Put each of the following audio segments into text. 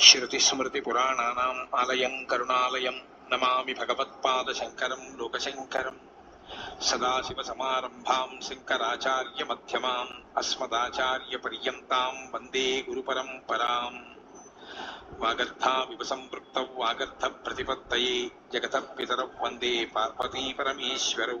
శృతిస్మృతిపురాణానాం ఆలయం కరుణాలయం నమామి భగవత్పాద శంకరం లోకశంకరం సదాశివ సమారంభాం శంకరాచార్య మధ్యమాం అస్మదాచార్య అస్మదాచార్యపర్యంతం వందే గురు గురుపరంపరాం వాగర్థావివ సంవృక్త వాగర్థ ప్రతిపత్తయే జగత పితర వందే పార్వతీ పార్వతీపరమేశ్వరౌ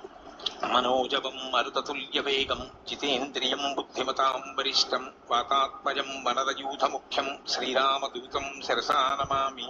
మనోజవం మరుతతుల్యవేగం జితేంద్రియం బుద్ధిమతాం వరిష్టం వాతాత్మజం వనదయూధముఖ్యం శ్రీరామదూతం శిరసా నమామి.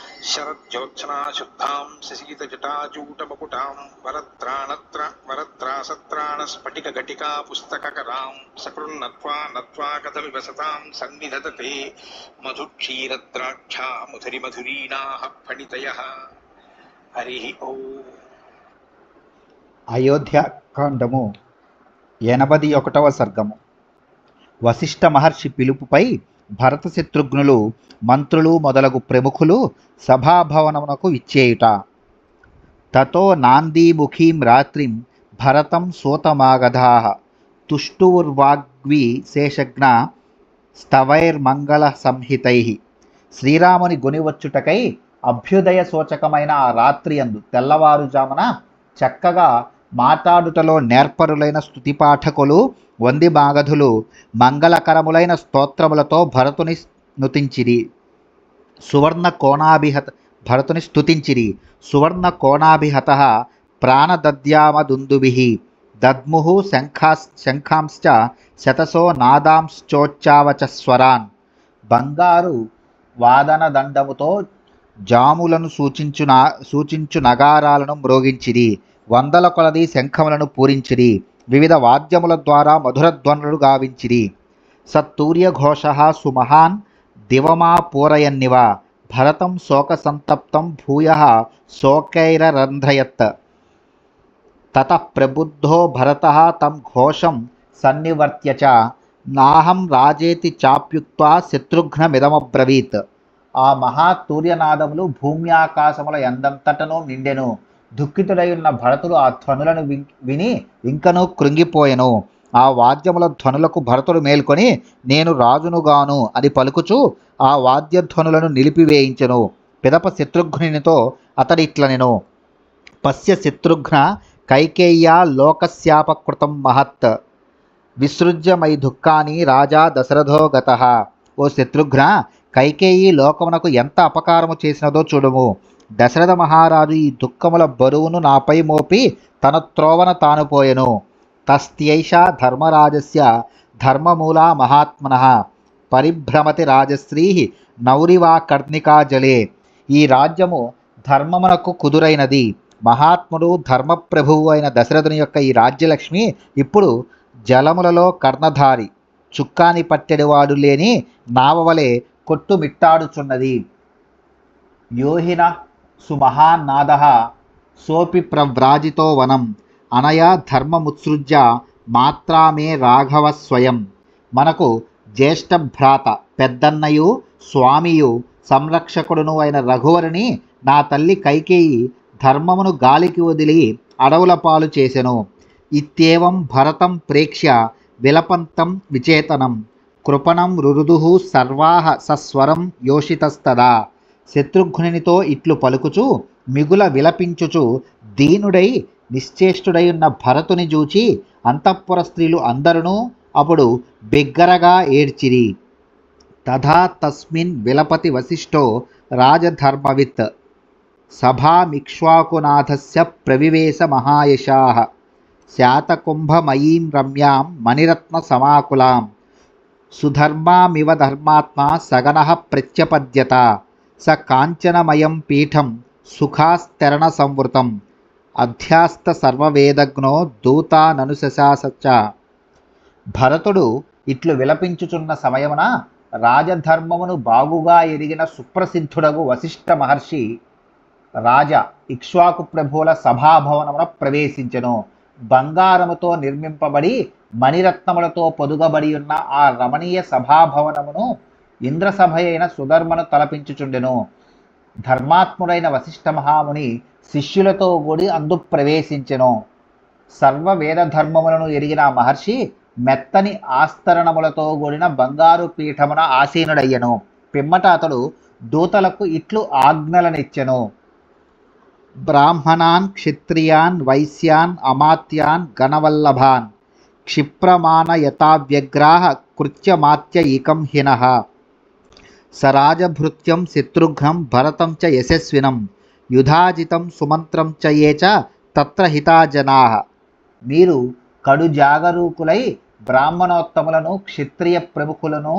శరజ్యోత్సనా శుద్ధాం వరత్రాణత్ర వరత్రాసత్రాణ స్ఫటిక ఘటికా పుస్తకరాం సకృన్నత్వా నత్వా కథల్వసతాం సన్నిధతతే మధుక్షీరద్రాక్షా ముధురి మధురీణాః ఫణితయ హరి ఓ అయోధ్యాకాండము ఎనభది ఒకటవ సర్గము. వశిష్ఠ మహర్షి పిలుపుపై భరత శత్రుఘ్నులు మంత్రులు మొదలగు ప్రముఖులు సభాభవనమునకు ఇచ్చేయుట. తతో నాందీముఖీం రాత్రిం భరతం సూతమాగధా. తుష్టుర్వాగ్వి శేషజ్ఞ స్తవైర్మంగళ సంహితై శ్రీరాముని గొనివచ్చుటకై అభ్యుదయ సూచకమైన ఆ రాత్రి అందు తెల్లవారుజామున చక్కగా మాట్లాడుటలో నేర్పరులైన స్తుతి పాఠకులు వంది మాగధులు మంగళకరములైన స్తోత్రములతో భరతుని నుతించిరి సువర్ణ కోణాభిహత భరతుని స్తుతించిరి. సువర్ణ కోణాభిహత ప్రాణదద్యామదుందుభి దద్ముహు శంఖా శంఖాంశ్చ శతసో నాదాంశ్చోచ్చావచ స్వరాన్. బంగారు వాదన దండముతో జాములను సూచించు సూచించు నగారాలను మ్రోగించిరి. వందల కొలది శంఖములను పూరించిరి వివిధ వాద్యముల ద్వారా మధురధ్వనులు గావించిరి. సత్తూర్యఘోష సుమహాన్ దివమా పూరయన్నివ భరతం శోకసంతప్తం భూయ శోకైరరంధ్రయత్. తత ప్రబుద్ధో భరత తం ఘోషం సన్నివర్త్య చ నాహం రాజేతి చాప్యుక్త శత్రుఘ్నమిదమబ్రవీత్ ఆ మహాతూర్యనాదములు భూమ్యాకాశముల ఎందంతటను నిండెను. దుఃఖితుడై ఉన్న భరతుడు ఆ ధ్వనులను విని ఇంకనూ కృంగిపోయెను. ఆ వాద్యముల ధ్వనులకు భరతుడు మేల్కొని నేను రాజునుగాను అని పలుకుచు ఆ వాద్యధ్వనులను నిలిపివేయించెను. పిదప శత్రుఘ్నునితో అతడిట్లనెను. పశ్య శత్రుఘ్న కైకేయ్యా లోకస్యాపకృతం మహత్. విసృజ్య మై దుఃఖాన్ని రాజా దశరథో గత. ఓ శత్రుఘ్న కైకేయి లోకమునకు ఎంత అపకారము చేసినదో చూడుము. దశరథ మహారాజు ఈ దుఃఖముల బరువును నాపై మోపి తన త్రోవన తాను పోయెను. తస్త్యైష ధర్మరాజస్య ధర్మమూలా మహాత్మన పరిభ్రమతి రాజశ్రీ నౌరివా కర్ణికా జలే. ఈ రాజ్యము ధర్మమునకు కుదురైనది. మహాత్ముడు ధర్మప్రభువు అయిన దశరథుని యొక్క ఈ రాజ్యలక్ష్మి ఇప్పుడు జలములలో కర్ణధారి. చుక్కాని పట్టెడివాడు లేని నావవలే కొట్టుమిట్టాడుచున్నది. యోహిన సుమహాన్నాద సోపి ప్రవ్రాజితో వనం అనయా ధర్మముత్సృజ్య మాత్రామే రాఘవ స్వయం. మనకు జ్యేష్ఠ భ్రాత పెద్దన్నయు స్వామియు సంరక్షకుడును అయిన రఘువరిని నా తల్లి కైకేయి ధర్మమును గాలికి వదిలి అడవుల పాలు చేసెను. ఇత్యేవం భరతం ప్రేక్ష్య విలపంతం విచేతనం. కృపణం రురుదు సర్వాహ సస్వరం యోషితస్తదా. శత్రుఘ్నునితో ఇట్లు పలుకుచు మిగుల విలపించుచు దీనుడై నిశ్చేష్టుడై ఉన్న భరతుని చూచి అంతఃపుర స్త్రీలు అందరును అప్పుడు బిగ్గరగా ఏడ్చిరి. తథా తస్మిన్ విలపతి వశిష్ఠో రాజధర్మవిత్. సభామిక్ష్వాకునాథస్య ప్రవివేశ మహాయశా. శాతకుంభమయీం రమ్యాం మణిరత్న సమాకులాం. సుధర్మామివ ధర్మాత్మా సగన ప్రత్యపద్యత. స కాంచనమయం పీఠం సుఖాస్తరణ సంవృతం అధ్యాస్త సర్వవేదజ్ఞో దూతాననుశశాసచ్చ భరతుడు ఇట్లు విలపించుచున్న సమయమున రాజధర్మమును బాగుగా ఎరిగిన సుప్రసిద్ధుడగు వశిష్ఠ మహర్షి రాజ ఇక్ష్వాకు ప్రభువుల సభాభవనమున ప్రవేశించెను. బంగారముతో నిర్మింపబడి మణిరత్నములతో పొదుగబడి ఉన్న ఆ రమణీయ సభాభవనమును ఇంద్రసభ అయిన సుధర్మను తలపించుచుండెను. ధర్మాత్ముడైన వశిష్ఠ మహాముని శిష్యులతో కూడి అందు ప్రవేశించెను. సర్వ వేద ధర్మములను ఎరిగిన మహర్షి మెత్తని ఆస్తరణములతో కూడిన బంగారు పీఠమున ఆసీనుడయ్యను. పిమ్మట అతడు దూతలకు ఇట్లు ఆజ్ఞలనిచ్చెను. బ్రాహ్మణాన్ క్షత్రియాన్ వైశ్యాన్ అమాత్యాన్ గణవల్లభాన్ క్షిప్రమాణ యథావ్యగ్రాహ కృత్యమాత్య ఈకం హినః. సరాజభృత్యం శత్రుఘ్నం భరతం చ యశస్వినం యుధాజితం సుమంత్రం చ ఏ చ తత్ర మీరు కడు జాగరూకులై బ్రాహ్మణోత్తములను క్షత్రియ ప్రముఖులను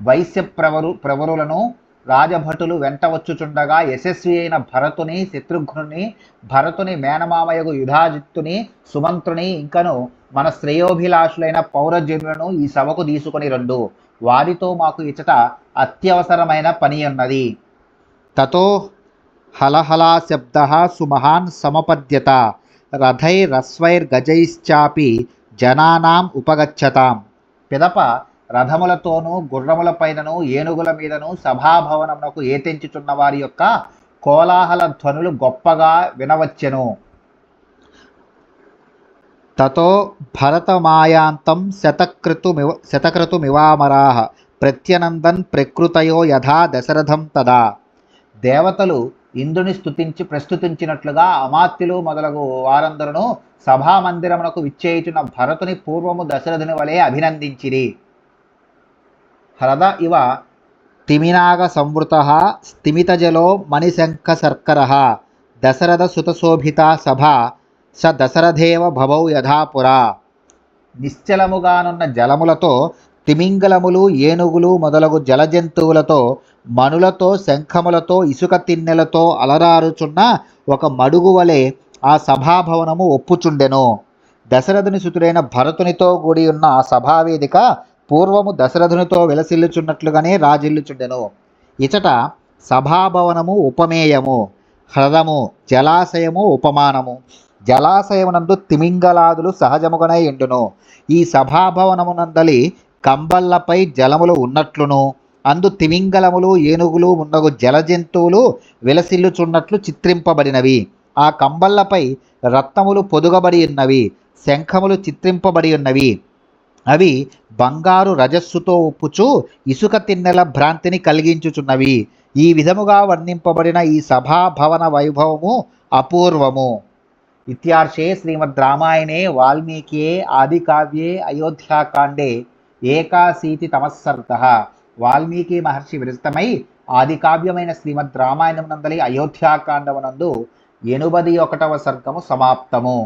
వైశ్య ప్రవరు ప్రవరులను రాజభటులు వెంట వచ్చుచుండగా యశస్వి అయిన భరతుని శత్రుఘ్నుని భరతుని మేనమామయగు యుధాజిత్తుని సుమంత్రుని ఇంకను మన శ్రేయోభిలాషులైన పౌరజనులను ఈ సభకు తీసుకొని రెండు. వారితో మాకు ఇచ్చట అత్యవసరమైన పని ఉన్నది తతో హలహలా శబ్ద సుమహాన్ సమపద్యత రథైరస్వైర్గజైశ్చాపి జనానాం ఉపగచ్చతాం. పిదప రథములతోనూ గుర్రములపైనను ఏనుగుల మీదను సభాభవనమునకు ఏతెంచుచున్న వారి యొక్క కోలాహల ధ్వనులు గొప్పగా వినవచ్చెను. తతో భరతమాయాంతం శతక్రతుమివ శతక్రతుమివామరాహ ప్రత్యనందన్ ప్రకృతయో యథా దశరథం తదా. దేవతలు ఇంద్రుని స్తుతించి ప్రస్తుతించినట్లుగా అమాత్యులు మొదలగు వారందరూ సభామందిరమునకు విచ్చేయుచున్న భరతుని పూర్వము దశరథుని వలె అభినందించిరి. హ్రద ఇవ తిమినాగ సంవృత స్థిమితజలో మణిశంఖ శర్కర దశరథ సుతశోభిత సభ స దశరథేవ భవౌ యథాపురా నిశ్చలముగానున్న జలములతో తిమింగలములు ఏనుగులు మొదలగు జలజంతువులతో మణులతో శంఖములతో ఇసుక తిన్నెలతో అలరారుచున్న ఒక మడుగు వలె ఆ సభాభవనము ఒప్పుచుండెను. దశరథుని సుతుడైన భరతునితో కూడి ఉన్న ఆ సభావేదిక పూర్వము దశరథునితో విలసిల్లుచున్నట్లుగానే రాజిల్లుచుండెను. ఇచట సభాభవనము ఉపమేయము హ్రదము జలాశయము ఉపమానము. జలాశయమునందు తిమింగలాదులు సహజముగానే ఎండును ఈ సభాభవనమునందలి కంబళ్ళపై జలములు ఉన్నట్లును. అందు తిమింగలములు ఏనుగులు మున్నగు జలజంతువులు విలసిల్లుచున్నట్లు చిత్రింపబడినవి. ఆ కంబళ్ళపై రత్నములు పొదుగబడి ఉన్నవి శంఖములు చిత్రింపబడి ఉన్నవి. అవి బంగారు రజస్సుతో ఉప్పుచు ఇసుక తిన్నెల భ్రాంతిని కలిగించుచున్నవి. ఈ విధముగా వర్ణింపబడిన ఈ సభాభవన వైభవము అపూర్వము. ఇత్యార్షే శ్రీమద్ రామాయణే వాల్మీకియే ఆదికావ్యే అయోధ్యాకాండే ఏకాశీతి తమస్సర్గ వాల్మీకి మహర్షి విరచితమై ఆదికావ్యమైన శ్రీమద్ రామాయణం నందలి అయోధ్యాకాండమునందు ఎనుబది ఒకటవ సర్గము సమాప్తము.